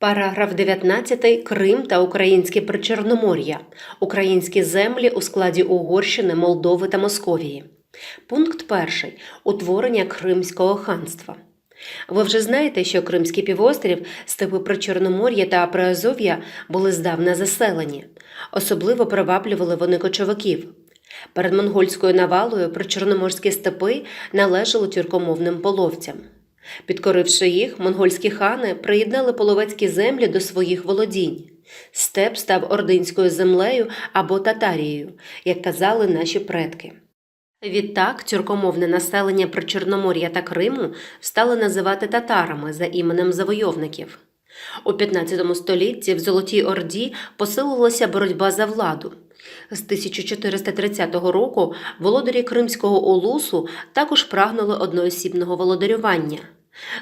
Параграф 19. Крим та Українське Причорномор'я. Українські землі у складі Угорщини, Молдови та Московії. Пункт 1. Утворення Кримського ханства. Ви вже знаєте, що Кримський півострів, степи Причорномор'я та Приазов'я були здавна заселені. Особливо приваблювали вони кочовиків. Перед монгольською навалою причорноморські степи належали тюркомовним половцям. Підкоривши їх, монгольські хани приєднали половецькі землі до своїх володінь. Степ став ординською землею або татарією, як казали наші предки. Відтак тюркомовне населення Причорномор'я та Криму стали називати татарами за іменем завойовників. У 15 столітті в Золотій Орді посилилася боротьба за владу. З 1430 року володарі Кримського Улусу також прагнули одноосібного володарювання.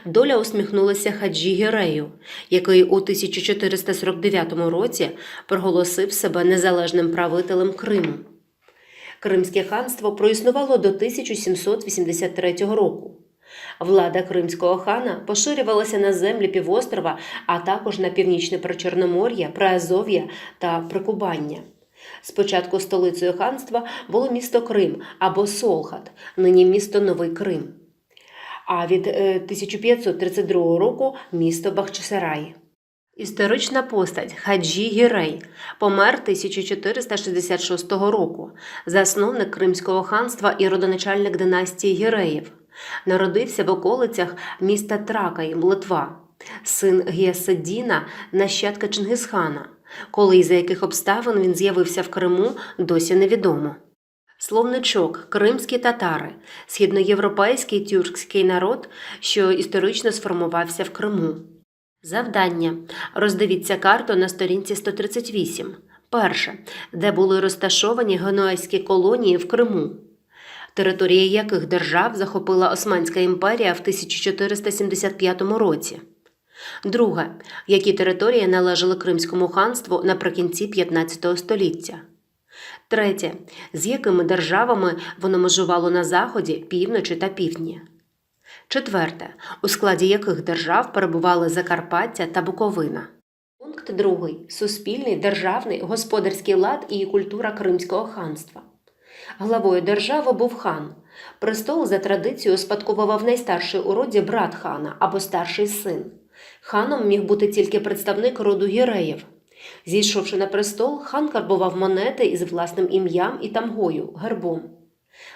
Доля усміхнулася Хаджі Гірею, який у 1449 році проголосив себе незалежним правителем Криму. Кримське ханство проіснувало до 1783 року. Влада кримського хана поширювалася на землі півострова, а також на північне Причорномор'я, Приазов'я та Прикубання. Спочатку столицею ханства було місто Крим або Солхат, нині місто Новий Крим. А від е, 1532 року місто Бахчисарай. Історична постать Хаджі Гірей помер 1466 року, засновник Кримського ханства і родоначальник династії Гіреїв. Народився в околицях міста Тракай, Литва, син Гіасаддіна, нащадка Чингисхана. Коли і за яких обставин він з'явився в Криму, досі невідомо. Словничок кримські татари, східноєвропейський тюркський народ, що історично сформувався в Криму. Завдання. Роздивіться карту на сторінці 138. Перше. Де були розташовані генуезькі колонії в Криму. Території яких держав захопила Османська імперія в 1475 році. Друге. Які території належали Кримському ханству наприкінці 15 століття. Третє. З якими державами воно межувало на заході, півночі та півдні. Четверте. У складі яких держав перебували Закарпаття та Буковина. Пункт 2. Суспільний, державний, господарський лад і культура Кримського ханства. Главою держави був хан. Престол за традицією успадковував найстарший у роді брат хана або старший син. Ханом міг бути тільки представник роду гіреїв. Зійшовши на престол, хан карбував монети із власним ім'ям і тамгою, гербом.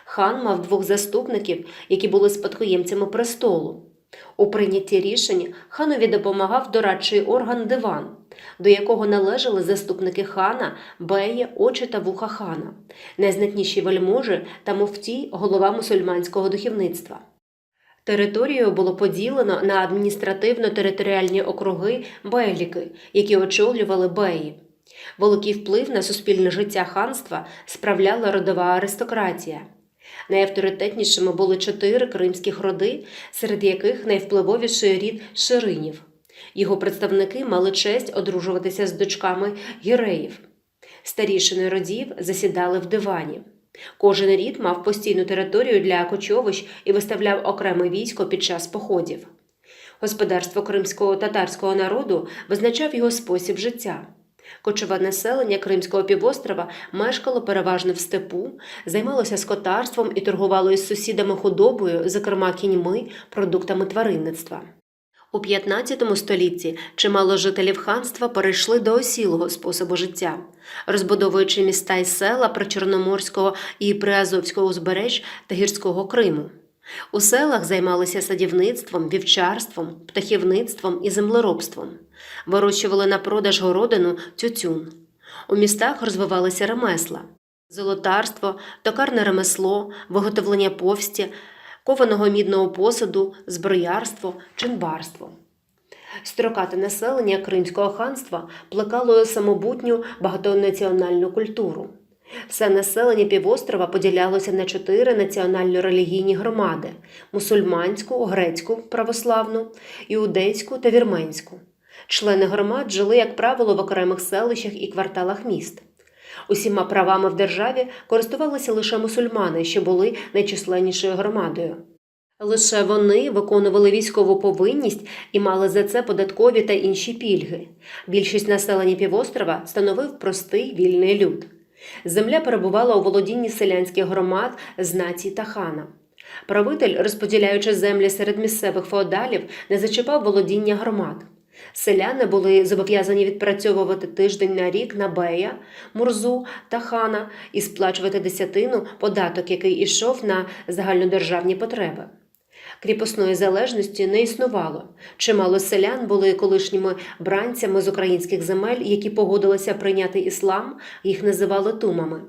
Хан мав двох заступників, які були спадкоємцями престолу. У прийнятті рішень ханові допомагав дорадчий орган диван, до якого належали заступники хана, беї, очі та вуха хана, найзнатніші вельможі та муфтій голова мусульманського духовництва. Територію було поділено на адміністративно-територіальні округи бейліки, які очолювали беї. Великий вплив на суспільне життя ханства справляла родова аристократія. Найавторитетнішими були чотири кримських роди, серед яких найвпливовіший рід Ширинів. Його представники мали честь одружуватися з дочками гіреїв. Старішини родів засідали в дивані. Кожен рід мав постійну територію для кочовищ і виставляв окреме військо під час походів. Господарство кримського татарського народу визначав його спосіб життя. Кочове населення Кримського півострова мешкало переважно в степу, займалося скотарством і торгувало із сусідами худобою, зокрема кіньми, продуктами тваринництва. У 15 столітті чимало жителів ханства перейшли до осілого способу життя, розбудовуючи міста й села Причорноморського і Приазовського узбереж та гірського Криму. У селах займалися садівництвом, вівчарством, птахівництвом і землеробством, вирощували на продаж городину тютюн. У містах розвивалися ремесла, золотарство, токарне ремесло, виготовлення повсті, кованого мідного посуду, зброярство, чинбарство. Строкате населення Кримського ханства плекало самобутню багатонаціональну культуру. Все населення півострова поділялося на чотири національно-релігійні громади: мусульманську, грецьку православну, іудейську та вірменську. Члени громад жили, як правило, в окремих селищах і кварталах міст. Усіма правами в державі користувалися лише мусульмани, що були найчисленнішою громадою. Лише вони виконували військову повинність і мали за це податкові та інші пільги. Більшість населення півострова становив простий вільний люд. Земля перебувала у володінні селянських громад, знаті та хана. Правитель, розподіляючи землі серед місцевих феодалів, не зачіпав володіння громад. Селяни були зобов'язані відпрацьовувати тиждень на рік на бея, мурзу та хана і сплачувати десятину податок, який ішов на загальнодержавні потреби. Кріпосної залежності не існувало. Чимало селян були колишніми бранцями з українських земель, які погодилися прийняти іслам, їх називали тумами.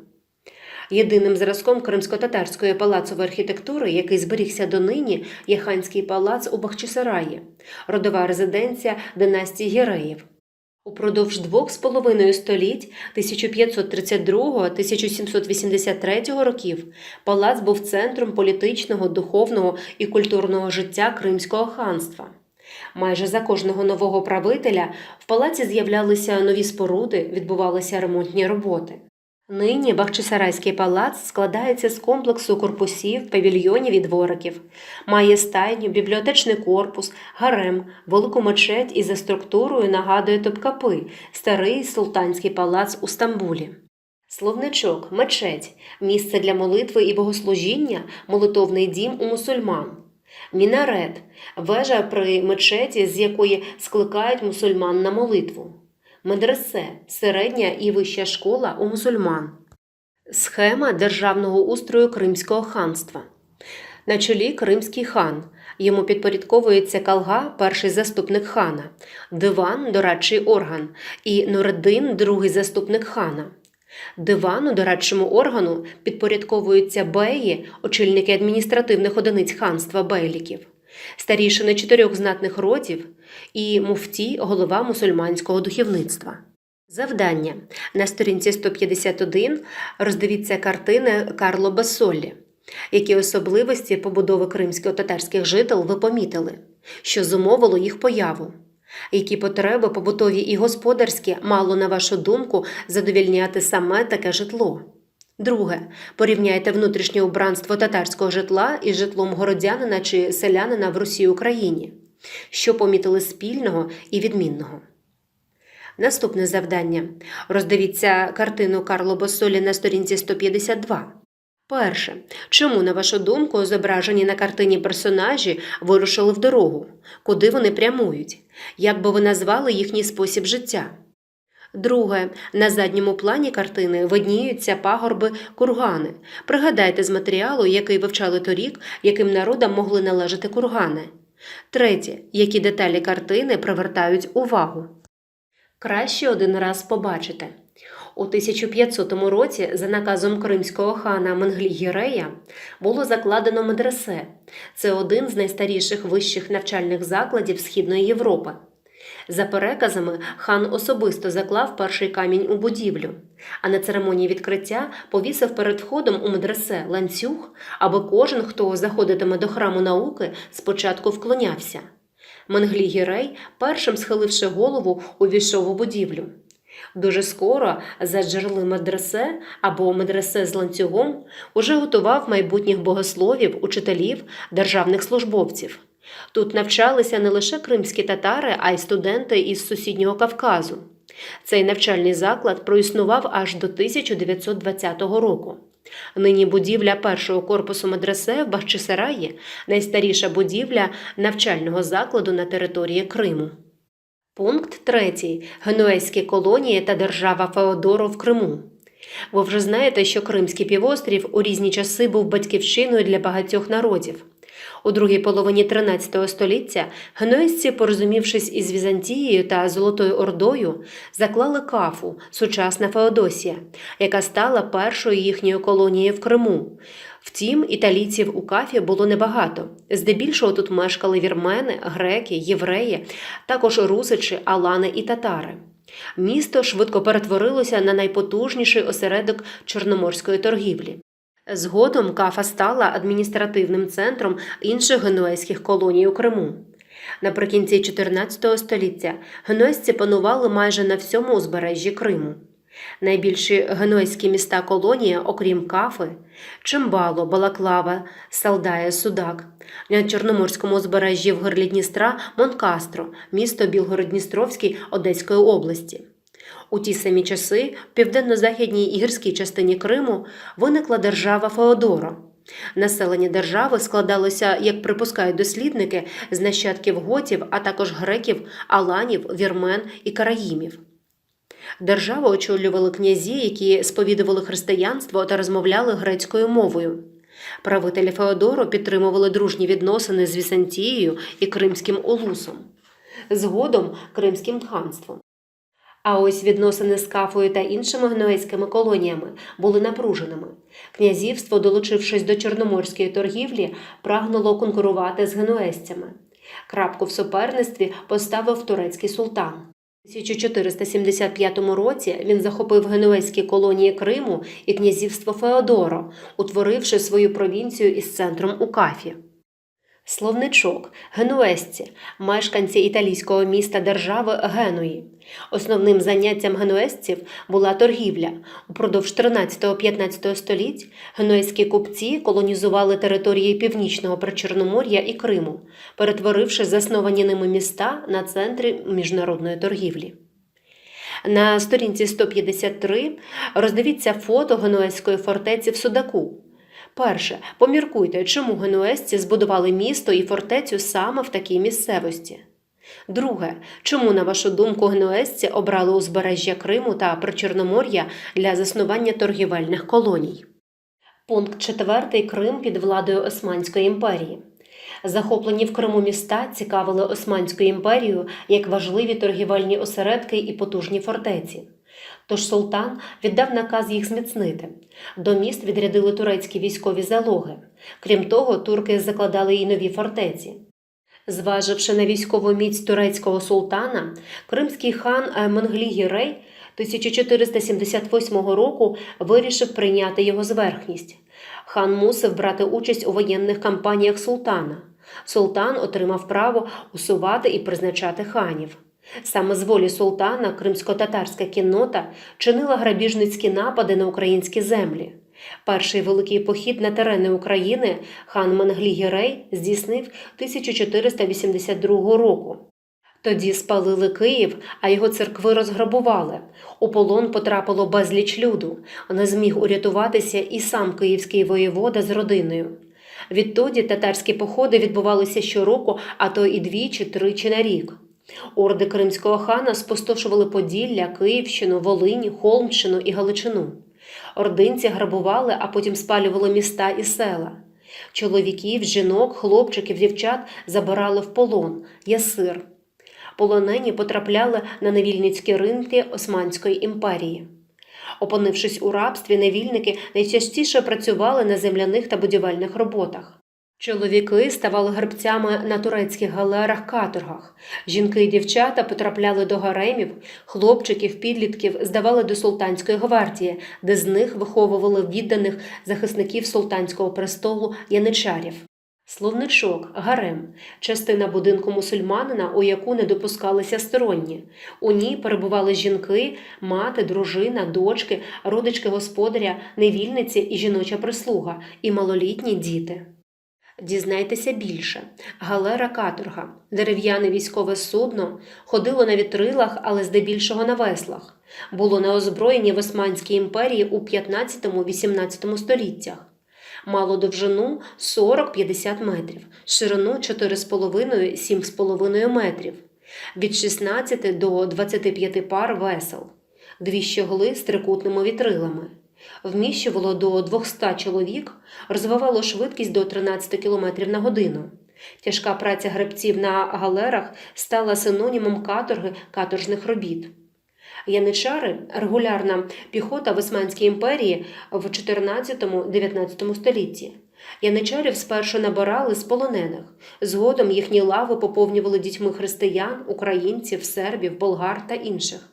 Єдиним зразком кримсько-татарської палацової архітектури, який зберігся донині, є ханський палац у Бахчисараї, родова резиденція династії Гіреїв. Упродовж двох з половиною століть 1532-1783 років палац був центром політичного, духовного і культурного життя Кримського ханства. Майже за кожного нового правителя в палаці з'являлися нові споруди, відбувалися ремонтні роботи. Нині Бахчисарайський палац складається з комплексу корпусів, павільйонів і двориків. Має стайню, бібліотечний корпус, гарем, велику мечеть і за структурою нагадує Топкапи, старий султанський палац у Стамбулі. Словничок, мечеть, місце для молитви і богослужіння, молитовний дім у мусульман. Мінарет вежа при мечеті, з якої скликають мусульман на молитву. Медресе середня і вища школа у мусульман. Схема державного устрою Кримського ханства. На чолі Кримський хан. Йому підпорядковується Калга, перший заступник хана, диван дорадчий орган і Нуреддин, другий заступник хана. Дивану дорадчому органу підпорядковуються беї, очільники адміністративних одиниць ханства бейліків, старішини чотирьох знатних родів і муфті голова мусульманського духовництва. Завдання на сторінці 151 роздивіться картини Карло Басолі. Які особливості побудови кримсько-татарських жител ви помітили, що зумовило їх появу? Які потреби побутові і господарські мало, на вашу думку, задовільняти саме таке житло? Друге. Порівняйте внутрішнє убранство татарського житла із житлом городянина чи селянина в Росії Україні. Що помітили спільного і відмінного? Наступне завдання. Роздивіться картину Карло Босолі на сторінці 152. Перше. Чому, на вашу думку, зображені на картині персонажі вирушили в дорогу? Куди вони прямують? Як би ви назвали їхній спосіб життя? Друге. На задньому плані картини видніються пагорби кургани. Пригадайте з матеріалу, який вивчали торік, яким народам могли належати кургани. Третє. Які деталі картини привертають увагу? Краще один раз побачити. У 1500 році за наказом кримського хана Менглі-Гірея було закладено медресе. Це один з найстаріших вищих навчальних закладів Східної Європи. За переказами, хан особисто заклав перший камінь у будівлю, а на церемонії відкриття повісив перед входом у медресе ланцюг, аби кожен, хто заходитиме до храму науки, спочатку вклонявся. Менглі Гірей, першим схиливши голову, увійшов у будівлю. Дуже скоро за джерели медресе або медресе з ланцюгом уже готував майбутніх богословів, учителів, державних службовців. Тут навчалися не лише кримські татари, а й студенти із сусіднього Кавказу. Цей навчальний заклад проіснував аж до 1920 року. Нині будівля першого корпусу медресе в Бахчисараї – найстаріша будівля навчального закладу на території Криму. Пункт 3. Генуезькі колонії та держава Феодоро в Криму. Ви вже знаєте, що Кримський півострів у різні часи був батьківщиною для багатьох народів. У другій половині 13 століття генуезці, порозумівшись із Візантією та Золотою Ордою, заклали кафу, сучасна Феодосія, яка стала першою їхньою колонією в Криму. Втім, італійців у кафі було небагато. Здебільшого тут мешкали вірмени, греки, євреї, також русичі, алани і татари. Місто швидко перетворилося на найпотужніший осередок чорноморської торгівлі. Згодом Кафа стала адміністративним центром інших генуезьких колоній у Криму. Наприкінці 14 століття генуезці панували майже на всьому узбережжі Криму. Найбільші генуезькі міста колонія, окрім Кафи, Чимбало, Балаклава, Салдая, Судак. На Чорноморському узбережжі в горлі Дністра Монкастро, місто Білгород-Дністровський Одеської області. У ті самі часи в південно-західній і гірській частині Криму виникла держава Феодоро. Населення держави складалося, як припускають дослідники, з нащадків готів, а також греків, аланів, вірмен і караїмів. Державу очолювали князі, які сповідували християнство та розмовляли грецькою мовою. Правителі Феодору підтримували дружні відносини з Візантією і Кримським улусом, згодом Кримським ханством. А ось відносини з Кафою та іншими генуезькими колоніями були напруженими. Князівство, долучившись до чорноморської торгівлі, прагнуло конкурувати з генуезцями. Крапку в суперництві поставив турецький султан. У 1475 році він захопив генуезькі колонії Криму і князівство Феодоро, утворивши свою провінцію із центром у Кафі. Словничок генуезці, мешканці італійського міста держави Генуї. Основним заняттям генуезців була торгівля. Упродовж 13-15 століть генуезькі купці колонізували території північного Причорномор'я і Криму, перетворивши засновані ними міста на центри міжнародної торгівлі. На сторінці 153 роздивіться фото генуезької фортеці в Судаку. Перше, поміркуйте, чому генуезці збудували місто і фортецю саме в такій місцевості. Друге, чому, на вашу думку, генуезці обрали узбережжя Криму та Причорномор'я для заснування торгівельних колоній? Пункт 4. Крим під владою Османської імперії. Захоплені в Криму міста цікавили Османську імперію як важливі торгівельні осередки і потужні фортеці. Тож султан віддав наказ їх зміцнити. До міст відрядили турецькі військові залоги. Крім того, турки закладали й нові фортеці. Зваживши на військову міць турецького султана, кримський хан Менглі Гірей 1478 року вирішив прийняти його зверхність. Хан мусив брати участь у воєнних кампаніях султана. Султан отримав право усувати і призначати ханів. Саме з волі султана кримсько-татарська кіннота чинила грабіжницькі напади на українські землі. Перший великий похід на терени України хан Менглі Гірей здійснив 1482 року. Тоді спалили Київ, а його церкви розграбували. У полон потрапило безліч люду. Не зміг урятуватися і сам київський воєвода з родиною. Відтоді татарські походи відбувалися щороку, а то і двічі, тричі на рік. Орди кримського хана спустошували Поділля, Київщину, Волинь, Холмщину і Галичину. Ординці грабували, а потім спалювали міста і села. Чоловіків, жінок, хлопчиків, дівчат забирали в полон, ясир. Полонені потрапляли на невільницькі ринки Османської імперії. Опинившись у рабстві, невільники найчастіше працювали на земляних та будівельних роботах. Чоловіки ставали гребцями на турецьких галерах-каторгах. Жінки і дівчата потрапляли до гаремів, хлопчиків, підлітків здавали до султанської гвардії, де з них виховували відданих захисників султанського престолу яничарів. Словничок, гарем частина будинку мусульманина, у яку не допускалися сторонні. У ній перебували жінки, мати, дружина, дочки, родички господаря, невільниці і жіноча прислуга, і малолітні діти. Дізнайтеся більше. Галера каторга, дерев'яне військове судно, ходило на вітрилах, але здебільшого на веслах. Було на озброєнні в Османській імперії у 15-18 століттях. Мало довжину 40-50 метрів, ширину 4,5-7,5 метрів, від 16 до 25 пар весел, дві щогли з трикутними вітрилами. Вміщувало до 200 чоловік, розвивало швидкість до 13 км на годину. Тяжка праця гребців на галерах стала синонімом каторги каторжних робіт. Яничари регулярна піхота в Османській імперії в 14-19 столітті. Яничарів спершу набирали з полонених. Згодом їхні лави поповнювали дітьми християн, українців, сербів, болгар та інших.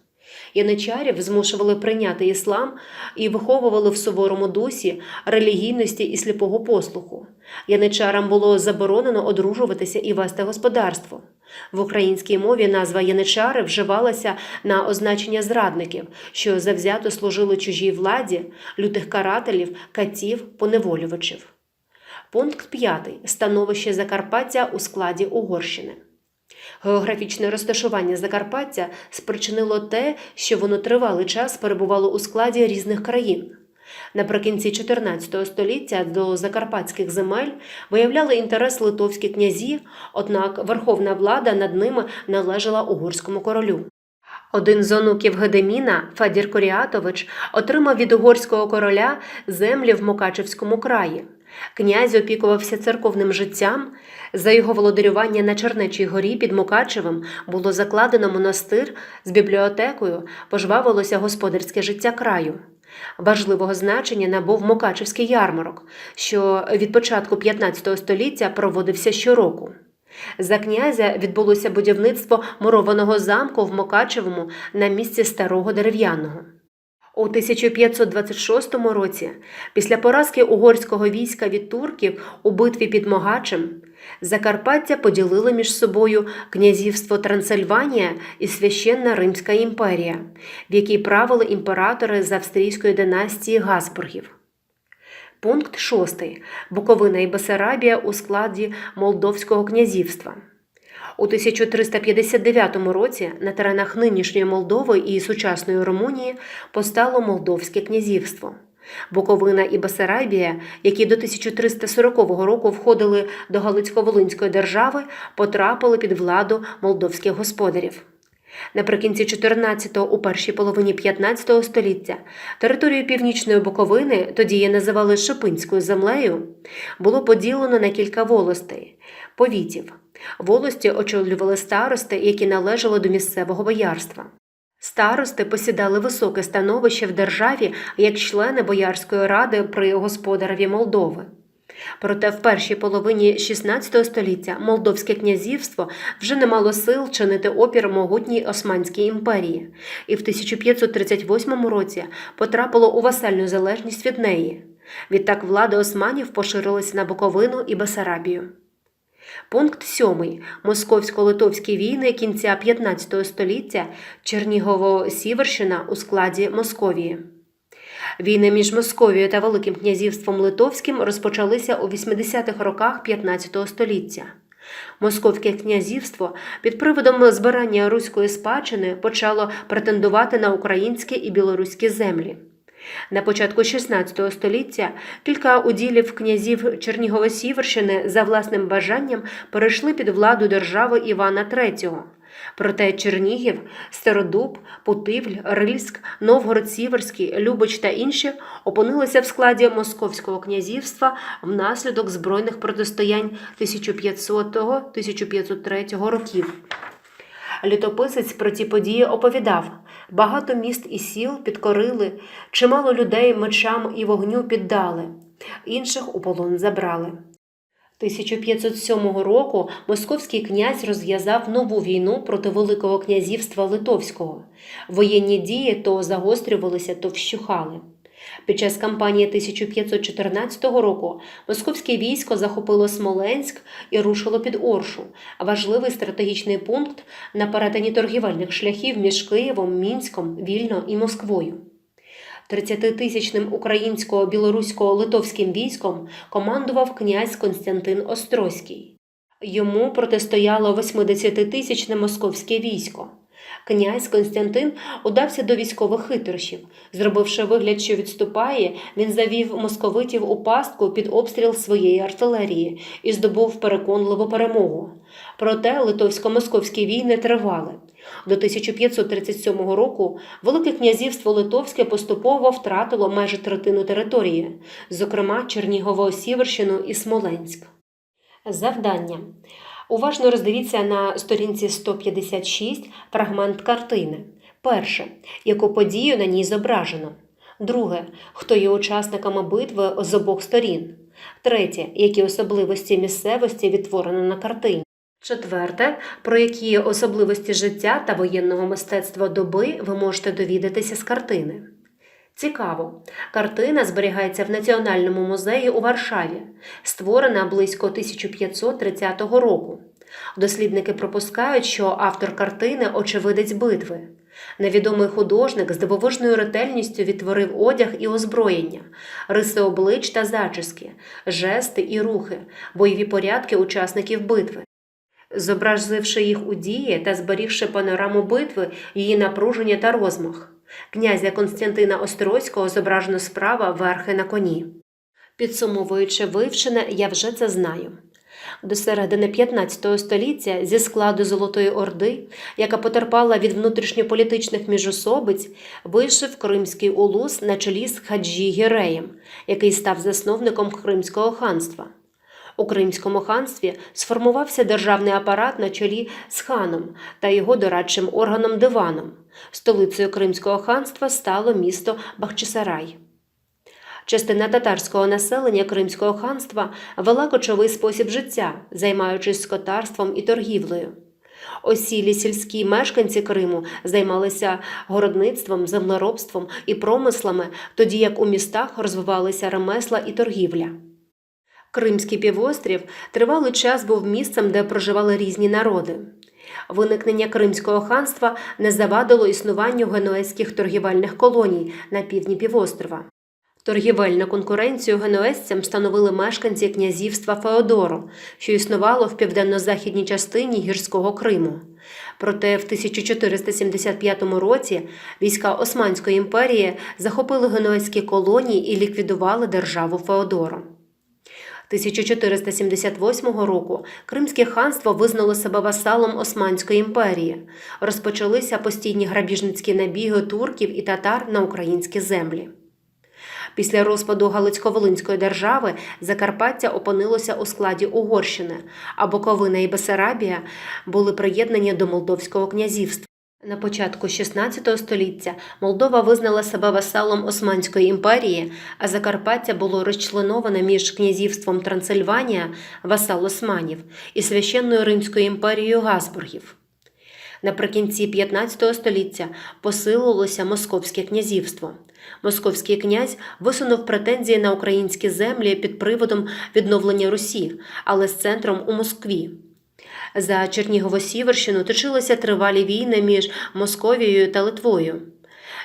Яничарів змушували прийняти іслам і виховували в суворому дусі релігійності і сліпого послуху. Яничарам було заборонено одружуватися і вести господарство. В українській мові назва яничари вживалася на означення зрадників, що завзято служили чужій владі, лютих карателів, катів, поневолювачів. Пункт 5. Становище Закарпаття у складі Угорщини. Географічне розташування Закарпаття спричинило те, що воно тривалий час перебувало у складі різних країн. Наприкінці 14 століття до закарпатських земель виявляли інтерес литовські князі, однак верховна влада над ними належала угорському королю. Один з онуків Гедеміна, Федір Коріатович, отримав від угорського короля землі в Мукачевському краї. Князь опікувався церковним життям. За його володарювання на Чернечій горі під Мукачевим було закладено монастир з бібліотекою, пожвавилося господарське життя краю. Важливого значення набув Мукачевський ярмарок, що від початку 15 століття проводився щороку. За князя відбулося будівництво мурованого замку в Мукачевому на місці старого дерев'яного. У 1526 році, після поразки угорського війська від турків у битві під Могачем, Закарпаття поділили між собою князівство Трансильванія і священна Римська імперія, в якій правили імператори з австрійської династії Гасбургів. Пункт 6. Буковина і Бесарабія у складі Молдовського князівства. У 1359 році на теренах нинішньої Молдови і сучасної Румунії постало Молдовське князівство. Буковина і Бесарабія, які до 1340 року входили до Галицько-Волинської держави, потрапили під владу молдовських господарів. Наприкінці 14-го, у першій половині 15 століття територію північної Буковини, тоді її називали Шипинською землею, було поділено на кілька волостей повітів. Волості очолювали старости, які належали до місцевого боярства. Старости посідали високе становище в державі як члени Боярської ради при господареві Молдови. Проте в першій половині XVI століття Молдовське князівство вже не мало сил чинити опір могутній Османській імперії, і в 1538 році потрапило у васальну залежність від неї. Відтак влада османів поширилася на Буковину і Бесарабію. Пункт 7. Московсько-литовські війни кінця 15 століття Чернігово-Сіверщина у складі Московії. Війни між Московією та Великим князівством Литовським розпочалися у 80-х роках 15 століття. Московське князівство під приводом збирання руської спадщини почало претендувати на українські і білоруські землі. На початку XVI століття кілька уділів князів Чернігово-Сіверщини за власним бажанням перейшли під владу держави Івана III. Проте Чернігів, Стародуб, Путивль, Рильськ, Новгород Сіверський, Любич та інші опинилися в складі Московського князівства внаслідок збройних протистоянь 1500-1503 років. Літописець про ті події оповідав: багато міст і сіл підкорили, чимало людей мечам і вогню піддали, інших у полон забрали. 1507 року московський князь розв'язав нову війну проти Великого князівства Литовського. Воєнні дії то загострювалися, то вщухали. Під час кампанії 1514 року московське військо захопило Смоленськ і рушило під Оршу, важливий стратегічний пункт на перетині торгівельних шляхів між Києвом, Мінськом, Вільно і Москвою. 30-тисячним українсько-білорусько-литовським військом командував князь Константин Острозький. Йому протистояло 80-тисячне московське військо. Князь Константин удався до військових хитрощів. Зробивши вигляд, що відступає, він завів московитів у пастку під обстріл своєї артилерії і здобув переконливу перемогу. Проте литовсько-московські війни тривали. До 1537 року Велике князівство Литовське поступово втратило майже третину території, зокрема Чернігово-Сіверщину і Смоленськ. Завдання. Уважно роздивіться на сторінці 156 фрагмент картини. Перше. Яку подію на ній зображено. Друге. Хто є учасниками битви з обох сторін. Третє. Які особливості місцевості відтворено на картині. Четверте, про які особливості життя та воєнного мистецтва доби ви можете довідатися з картини. Цікаво, картина зберігається в Національному музеї у Варшаві, створена близько 1530 року. Дослідники пропускають, що автор картини очевидець битви. Невідомий художник з дивовижною ретельністю відтворив одяг і озброєння, риси облич та зачіски, жести і рухи, бойові порядки учасників битви. Зобразивши їх у дії та зберігши панораму битви, її напруження та розмах. Князя Константина Острозького зображено справа верхи на коні. Підсумовуючи вивчене, я вже це знаю. До середини 15 століття зі складу Золотої Орди, яка потерпала від внутрішньополітичних міжособиць, вийшов Кримський улус на чолі з Хаджі Гіреєм, який став засновником Кримського ханства. У Кримському ханстві сформувався державний апарат на чолі з ханом та його дорадчим органом диваном. Столицею Кримського ханства стало місто Бахчисарай. Частина татарського населення Кримського ханства вела кочовий спосіб життя, займаючись скотарством і торгівлею. Осілі сільські мешканці Криму займалися городництвом, землеробством і промислами, тоді як у містах розвивалися ремесла і торгівля. Кримський півострів тривалий час був місцем, де проживали різні народи. Виникнення Кримського ханства не завадило існуванню генуезьких торгівельних колоній на півдні півострова. Торгівельну конкуренцію генуезцям становили мешканці князівства Феодору, що існувало в південно-західній частині гірського Криму. Проте в 1475 році війська Османської імперії захопили генуезькі колонії і ліквідували державу Феодору. 1478 року Кримське ханство визнало себе васалом Османської імперії. Розпочалися постійні грабіжницькі набіги турків і татар на українські землі. Після розпаду Галицько-Волинської держави Закарпаття опинилося у складі Угорщини, а Буковина і Бесарабія були приєднані до Молдовського князівства. На початку XVI століття Молдова визнала себе васалом Османської імперії, а Закарпаття було розчленоване між князівством Трансильванія, васал Османів, і священною Римською імперією Газбургів. Наприкінці 15 століття посилилося Московське князівство. Московський князь висунув претензії на українські землі під приводом відновлення Русі, але з центром у Москві. За Чернігово-Сіверщину точилися тривалі війни між Московією та Литвою.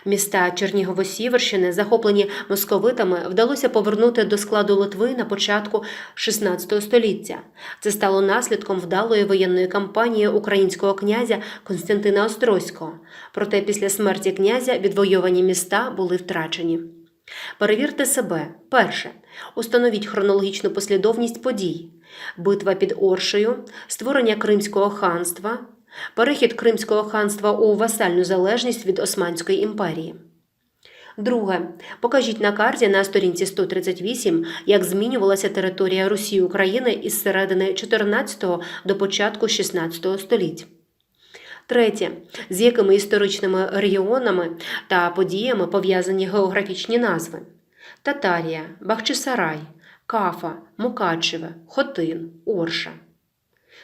Міста Чернігово-Сіверщини, захоплені московитами, вдалося повернути до складу Литви на початку XVI століття. Це стало наслідком вдалої воєнної кампанії українського князя Константина Острозького. Проте після смерті князя відвойовані міста були втрачені. Перевірте себе. Перше. Установіть хронологічну послідовність подій. Битва під Оршею, створення Кримського ханства, перехід Кримського ханства у васальну залежність від Османської імперії. Друге. Покажіть на карті на сторінці 138, як змінювалася територія Русі України із середини 14 до початку 16 століть. Третє. З якими історичними регіонами та подіями пов'язані географічні назви: Татарія, Бахчисарай, Кафа, Мукачеве, Хотин, Орша.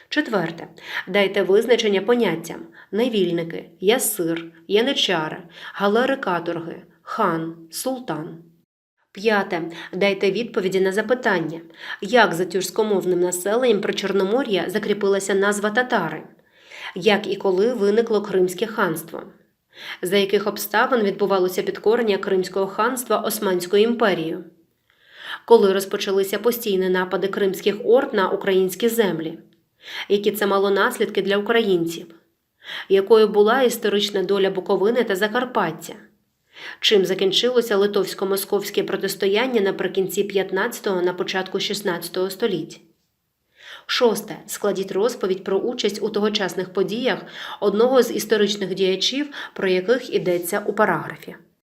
Четверте. Дайте визначення поняттям невільники, ясир, яничари, галери каторги, хан, султан. П'яте. Дайте відповіді на запитання, як за тюркськомовним населенням Причорномор'я закріпилася назва татари, як і коли виникло Кримське ханство, за яких обставин відбувалося підкорення Кримського ханства Османською імперією, коли розпочалися постійні напади кримських орд на українські землі, які це мало наслідки для українців, якою була історична доля Буковини та Закарпаття. Чим закінчилося литовсько-московське протистояння наприкінці 15-го на початку 16 століття? Шосте. Складіть розповідь про участь у тогочасних подіях одного з історичних діячів, про яких йдеться у параграфі.